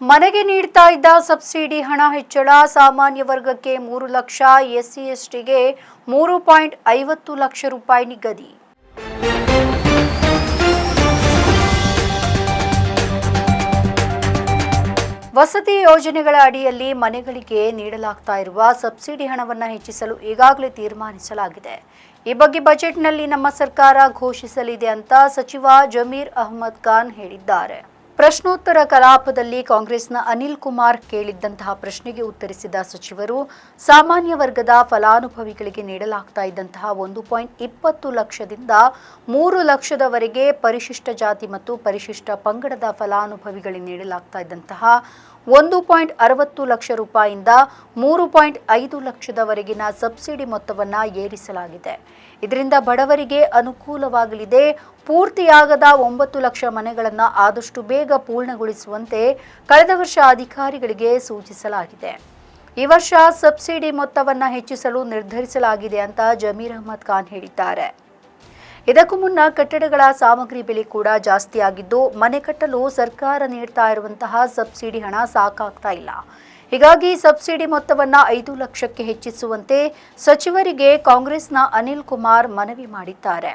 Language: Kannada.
ಮನೆಗೆ ನೀಡ್ತಾ ಇದ್ದ ಸಬ್ಸಿಡಿ ಹಣ ಹೆಚ್ಚಳ, ಸಾಮಾನ್ಯ ವರ್ಗಕ್ಕೆ ಮೂರು ಲಕ್ಷ, ಎಸ್ಸಿ, ಎಸ್ಟಿಗೆ ಮೂರು ಪಾಯಿಂಟ್ ಐವತ್ತು ಲಕ್ಷ ರೂಪಾಯಿ ನಿಗದಿ. ವಸತಿ ಯೋಜನೆಗಳ ಅಡಿಯಲ್ಲಿ ಮನೆಗಳಿಗೆ ನೀಡಲಾಗ್ತಾ ಇರುವ ಸಬ್ಸಿಡಿ ಹಣವನ್ನು ಹೆಚ್ಚಿಸಲು ಈಗಾಗಲೇ ತೀರ್ಮಾನಿಸಲಾಗಿದೆ. ಈ ಬಗ್ಗೆ ಬಜೆಟ್ನಲ್ಲಿ ನಮ್ಮ ಸರ್ಕಾರ ಘೋಷಿಸಲಿದೆ ಅಂತ ಸಚಿವ ಜಮೀರ್ ಅಹಮದ್ ಖಾನ್ ಹೇಳಿದ್ದಾರೆ. ಪ್ರಶ್ನೋತ್ತರ ಕಲಾಪದಲ್ಲಿ ಕಾಂಗ್ರೆಸ್ನ ಅನಿಲ್ ಕುಮಾರ್ ಕೇಳಿದ್ದಂತಹ ಪ್ರಶ್ನೆಗೆ ಉತ್ತರಿಸಿದ ಸಚಿವರು, ಸಾಮಾನ್ಯ ವರ್ಗದ ಫಲಾನುಭವಿಗಳಿಗೆ ನೀಡಲಾಗ್ತಾ ಇದ್ದಂತಹ ಒಂದು ಪಾಯಿಂಟ್ ಇಪ್ಪತ್ತು ಲಕ್ಷದಿಂದ ಮೂರು ಲಕ್ಷದವರೆಗೆ ಪರಿಶಿಷ್ಟ ಜಾತಿ ಮತ್ತು ಪರಿಶಿಷ್ಟ ಪಂಗಡದ ಫಲಾನುಭವಿಗಳಿಗೆ ನೀಡಲಾಗ್ತಾ ಇದ್ದಂತಹ ಒಂದು ಪಾಯಿಂಟ್ ಅರವತ್ತು ಲಕ್ಷ ರೂಪಾಯಿಯಿಂದ ಮೂರು ಪಾಯಿಂಟ್ ಐದು ಲಕ್ಷದವರೆಗಿನ ಸಬ್ಸಿಡಿ ಮೊತ್ತವನ್ನು ಏರಿಸಲಾಗಿದೆ. ಇದರಿಂದ ಬಡವರಿಗೆ ಅನುಕೂಲವಾಗಲಿದೆ. ಪೂರ್ತಿಯಾಗದ ಒಂಬತ್ತು ಲಕ್ಷ ಮನೆಗಳನ್ನು ಆದಷ್ಟು ಬೇಗ ಪೂರ್ಣಗೊಳಿಸುವಂತೆ ಕಳೆದ ವರ್ಷ ಅಧಿಕಾರಿಗಳಿಗೆ ಸೂಚಿಸಲಾಗಿದೆ. ಈ ವರ್ಷ ಸಬ್ಸಿಡಿ ಮೊತ್ತವನ್ನು ಹೆಚ್ಚಿಸಲು ನಿರ್ಧರಿಸಲಾಗಿದೆ ಅಂತ ಜಮೀರ್ ಅಹಮದ್ ಖಾನ್ ಹೇಳಿದ್ದಾರೆ. ಇದಕ್ಕೂ ಮುನ್ನ ಕಟ್ಟಡಗಳ ಸಾಮಗ್ರಿ ಬೆಲೆ ಕೂಡ ಜಾಸ್ತಿಯಾಗಿದ್ದು ಮನೆ ಕಟ್ಟಲು ಸರ್ಕಾರ ನೀಡ್ತಾ ಇರುವಂತಹ ಸಬ್ಸಿಡಿ ಹಣ ಸಾಕಾಗ್ತಾ ಇಲ್ಲ. ಹೀಗಾಗಿ ಸಬ್ಸಿಡಿ ಮೊತ್ತವನ್ನು ಐದು ಲಕ್ಷಕ್ಕೆ ಹೆಚ್ಚಿಸುವಂತೆ ಸಚಿವರಿಗೆ ಕಾಂಗ್ರೆಸ್ನ ಅನಿಲ್ ಕುಮಾರ್ ಮನವಿ ಮಾಡಿದ್ದಾರೆ.